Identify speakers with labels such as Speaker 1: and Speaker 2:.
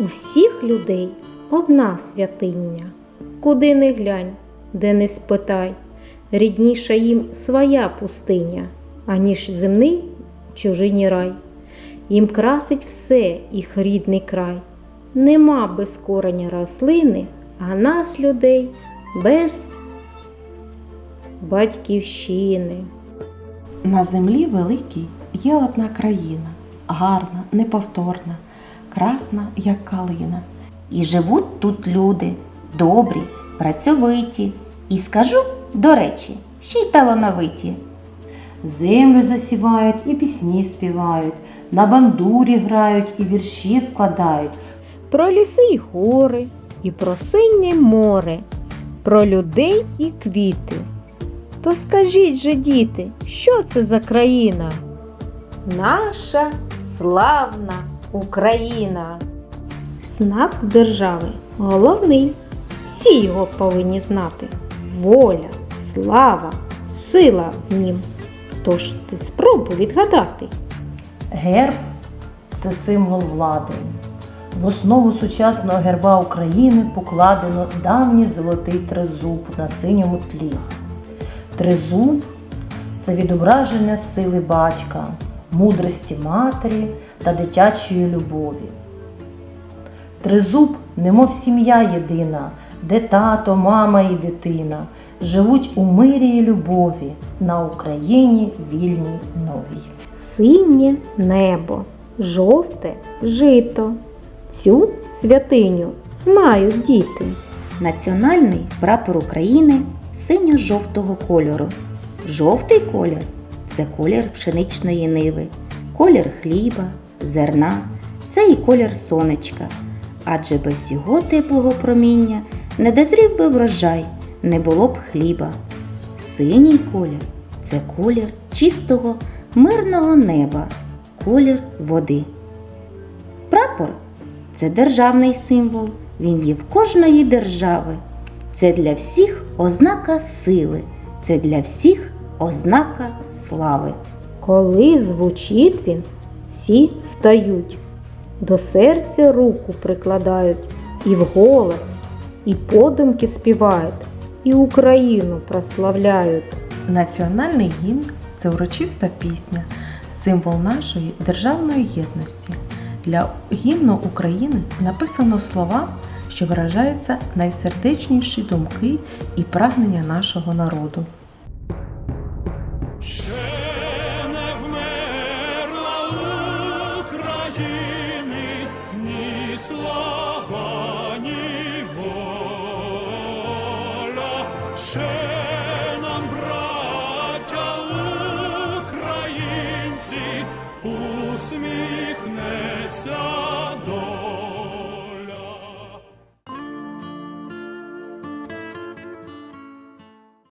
Speaker 1: У всіх людей одна святиня. Куди не глянь, де не спитай, рідніша їм своя пустиня, аніж земний чужині рай. Їм красить все їх рідний край. Нема без кореня рослини, а нас, людей, без батьківщини.
Speaker 2: На землі великій є одна країна, гарна, неповторна, красна, як калина.
Speaker 3: І живуть тут люди добрі, працьовиті. І скажу, до речі, ще й талановиті.
Speaker 4: Землю засівають і пісні співають, на бандурі грають і вірші складають.
Speaker 1: Про ліси й гори, і про синє море, про людей і квіти. То скажіть же, діти, що це за країна? Наша славна Україна. Знак держави головний. Всі його повинні знати. Воля, слава, сила в нім. Тож ти спробуй відгадати.
Speaker 4: Герб це символ влади. В основу сучасного герба України покладено давній золотий тризуб на синьому тлі. Тризуб це відображення сили батька, мудрості матері та дитячої любові. Тризуб, немов сім'я єдина, де тато, мама і дитина живуть у мирі і любові на Україні вільній новій.
Speaker 1: синє небо, жовте жито. Цю святиню знають діти.
Speaker 3: Національний прапор України синьо-жовтого кольору. Жовтий колір це колір пшеничної ниви, колір хліба, зерна, це і колір сонечка. Адже без його теплого проміння не дозрів би врожай, не було б хліба. Синій колір це колір чистого, мирного неба, колір води. Прапор це державний символ, він є в кожної держави. Це для всіх ознака сили, це для всіх ознака слави.
Speaker 1: Коли звучить він, всі стають, до серця руку прикладають, і вголос, і подумки співають, і Україну прославляють.
Speaker 2: Національний гімн це урочиста пісня, символ нашої державної єдності. Для гімну України написано слова, що виражаються найсердечніші думки і прагнення нашого народу.
Speaker 5: Ще нам, браття українці, усміхнеться